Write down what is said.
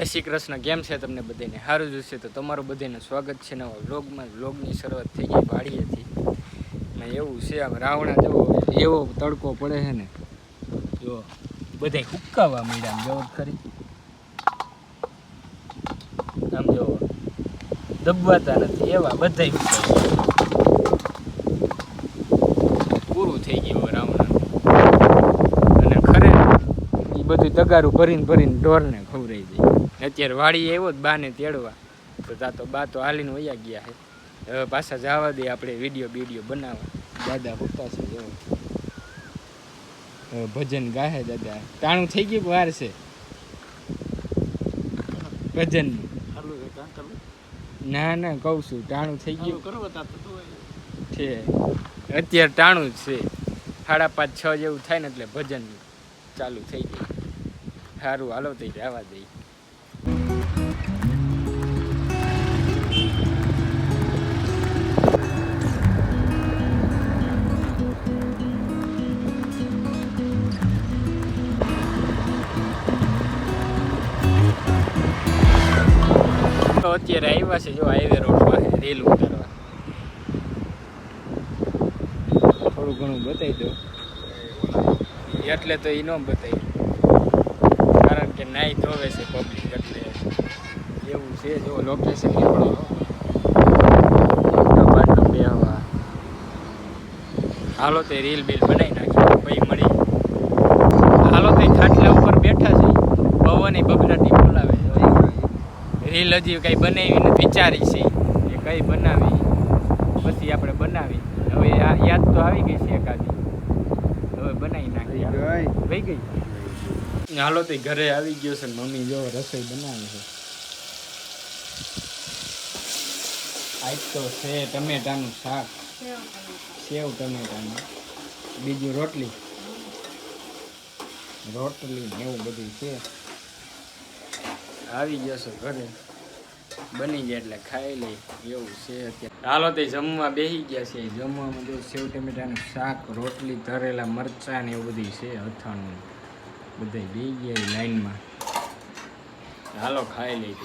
જય શ્રી કૃષ્ણ, કેમ છે તમને બધાને? સારું જ હશે તો તમારું બધાને સ્વાગત છે નવા વ્લોગમાં. વ્લોગની શરૂઆત થઈ ગઈ વાડીએથી. ને એવું છે, આમ રાવણા જેવો, એવો તડકો પડે છે ને, જો બધા હુક્કાવા મીડા આમ જવો ખરી. આમ જો દબાતા નથી એવા બધા પૂરું થઈ ગયું રાવણા અને ખરે એ બધું તગારું ભરીને ભરીને ઢોરને ખવરાઈ દે. અત્યારે વાડી આવ્યો જ બાને તેડવા. તો તા તો બા તો હાલીને વયા ગયા છે. હવે પાછા જવા દે આપણે વીડિયો બીડીયો બનાવવા. દાદા પપ્પા છે એવો. ભજન ગાહે દાદા. ટાણું થઈ ગયું વાર છે? ભજનનું ના ના કહું છું. ટાણું થઈ ગયું. છે. અત્યારે ટાણું જ છે. સાડા પાંચ છ જેવું થાય ને એટલે ભજન ચાલુ થઈ ગયું. સારું હાલો તો જવા દઈ તો અત્યારે આવ્યા છે જો હાઈવે રોડ પાસે રેલ ઉતારવા. થોડું ઘણું બતાવી દો. એટલે તો એ ન બતાવી કારણ કે નાઈ ધોવે છે પબ્લિક એટલે એવું છે જો લોકેશન નીકળો. હાલો તે રીલ બિલ બનાવી નાખી પછી મળી હાલો તે ખાટલા ઉપર બેઠા છે પવન એ બગડાટી બોલાવે છે રીલ હજી કંઈ બનાવી વિચારી છે એ કંઈ બનાવી. પછી આપણે બનાવી. હવે યાદ તો આવી ગઈ છે એકાદી. હવે બનાવી નાખી ગઈ. હાલો તે ઘરે આવી ગયો છે મમ્મી જો રસોઈ બનાવે છે. આજ તો છે ટમેટાનું શાક. સેવ ટમેટાનું. બીજું રોટલી. રોટલી ને એવું બધું છે. આવી ગયો છે ઘરે. બની જાય એટલે ખાઈ લઈ એવું છે હાલો, તે જમવા બેસી ગયા છે. જમવામાં જો સેવ ટમેટાનું શાક, રોટલી ધરેલા મરચાં ને એવું બધું છે, અથાણું. બધા બે ગયા લાઈનમાં. હાલો, ખાઈ લઈ